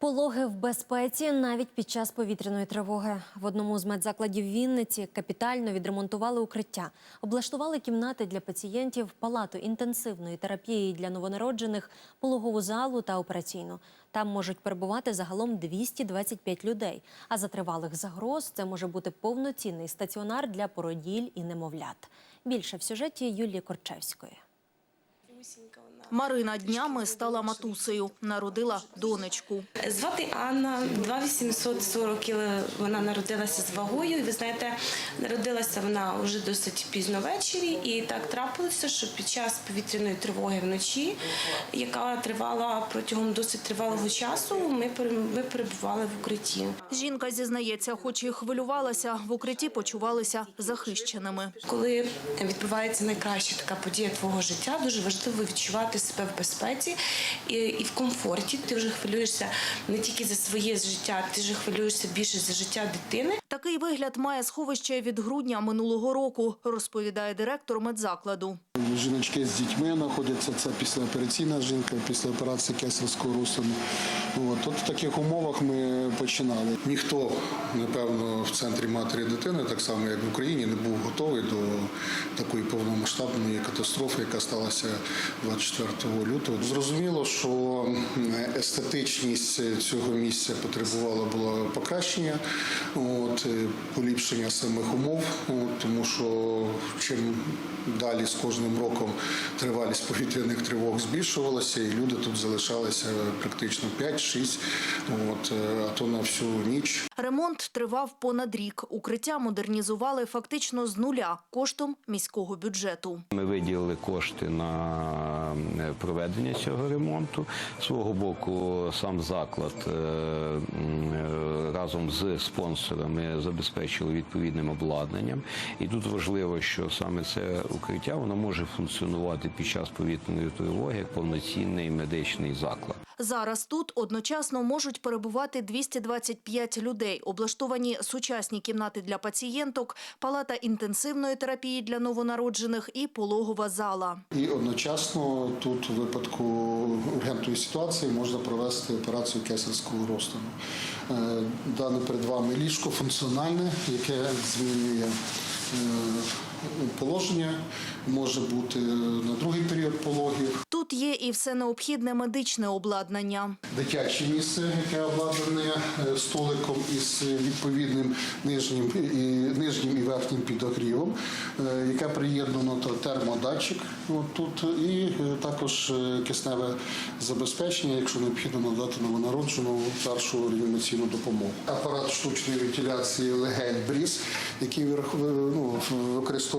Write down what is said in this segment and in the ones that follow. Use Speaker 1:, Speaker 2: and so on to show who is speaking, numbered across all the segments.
Speaker 1: Пологи в безпеці навіть під час повітряної тривоги. В одному з медзакладів Вінниці капітально відремонтували укриття, облаштували кімнати для пацієнтів, палату інтенсивної терапії для новонароджених, пологову залу та операційну. Там можуть перебувати загалом 225 людей. А за тривалих загроз це може бути повноцінний стаціонар для породіль і немовлят. Більше в сюжеті Юлії Корчевської.
Speaker 2: Марина днями стала матусею, народила донечку.
Speaker 3: Звати Анна, 2840 кг вона народилася з вагою. І ви знаєте, народилася вона вже досить пізно ввечері. І так трапилося, що під час повітряної тривоги вночі, яка тривала протягом досить тривалого часу, ми, ми перебували в укритті.
Speaker 2: Жінка зізнається, хоч і хвилювалася, в укритті почувалися захищеними.
Speaker 3: Коли відбувається найкраща така подія твого життя, дуже важливо відчувати себе в безпеці і, і в комфорті. Ти вже хвилюєшся не тільки за своє життя, ти вже хвилюєшся більше за життя дитини.
Speaker 2: Такий вигляд має сховище від грудня минулого року, розповідає директор медзакладу.
Speaker 4: Жіночки з дітьми знаходяться, це післяопераційна жінка, після операції кесарського розтину. От, от в таких умовах ми починали. Ніхто, напевно, в центрі матері і дитини, так само як в Україні, не був готовий до такої повномасштабної катастрофи, яка сталася 24 лютого. Зрозуміло, що естетичність цього місця потребувала було покращення, от, е, поліпшення самих умов, от, тому що чим далі з кожним роком тривалість повітряних тривог збільшувалася, і люди тут залишалися практично 5-6, от, е, а то на всю ніч.
Speaker 2: Ремонт тривав понад рік. Укриття модернізували фактично з нуля коштом міського бюджету.
Speaker 5: Ми виділили кошти на е, проведення цього ремонту. Свого боку, сам заклад е, разом з спонсорами забезпечили відповідним обладнанням. І тут важливо, що саме це укриття воно може функціонувати під час повітряної тривоги як повноцінний медичний заклад.
Speaker 2: Зараз тут одночасно можуть перебувати 225 людей. Облаштовані сучасні кімнати для пацієнток, палата інтенсивної терапії для новонароджених і пологова зала.
Speaker 4: І одночасно тут, у випадку ургентної ситуації, можна провести операцію кесарського розтину. Е, Дане перед вами ліжко функціональне, яке змінює е, положення, може бути на другий період пологів.
Speaker 2: Тут є і все необхідне медичне обладнання.
Speaker 4: Дитяче місце, яке обладнане е, столиком із відповідним нижнім і нижнім і верхнім підогрівом, е, яке приєднано до термодатчик от тут, і е, також е, кисневе забезпечення, якщо необхідно надати новонароджену першу реанімаційну допомогу. Апарат штучної вентиляції легень бріз, який ну, використовується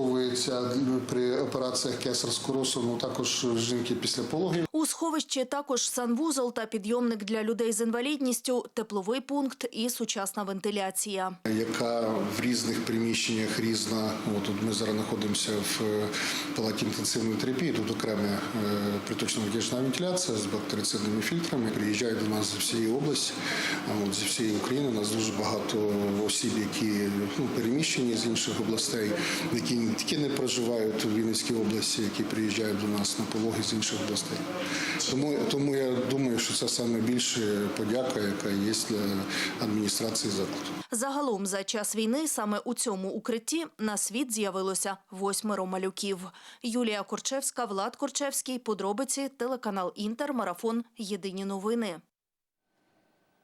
Speaker 4: при операціях кесарського розсуну, також жінки після пологів.
Speaker 2: У сховищі також санвузол та підйомник для людей з інвалідністю, тепловий пункт і сучасна вентиляція.
Speaker 4: яка в різних приміщеннях різна. От тут ми зараз знаходимося в е, палаті інтенсивної терапії. Тут окрема е, приточна вдячна вентиляція з бактерицидними фільтрами. Приїжджають до нас з всієї області, от зі всієї України. У нас дуже багато осіб, які ну, переміщені з інших областей, які не тільки не проживають у Вінницькій області, які приїжджають до нас на пологи з інших областей. Тому, тому я думаю, що це саме більше подяка, яка є для адміністрації закладу.
Speaker 2: Загалом за час війни саме у цьому укритті на світ з'явилося восьмеро малюків. Юлія Корчевська, Влад Корчевський. Подробиці телеканал Інтер. Марафон. Єдині новини.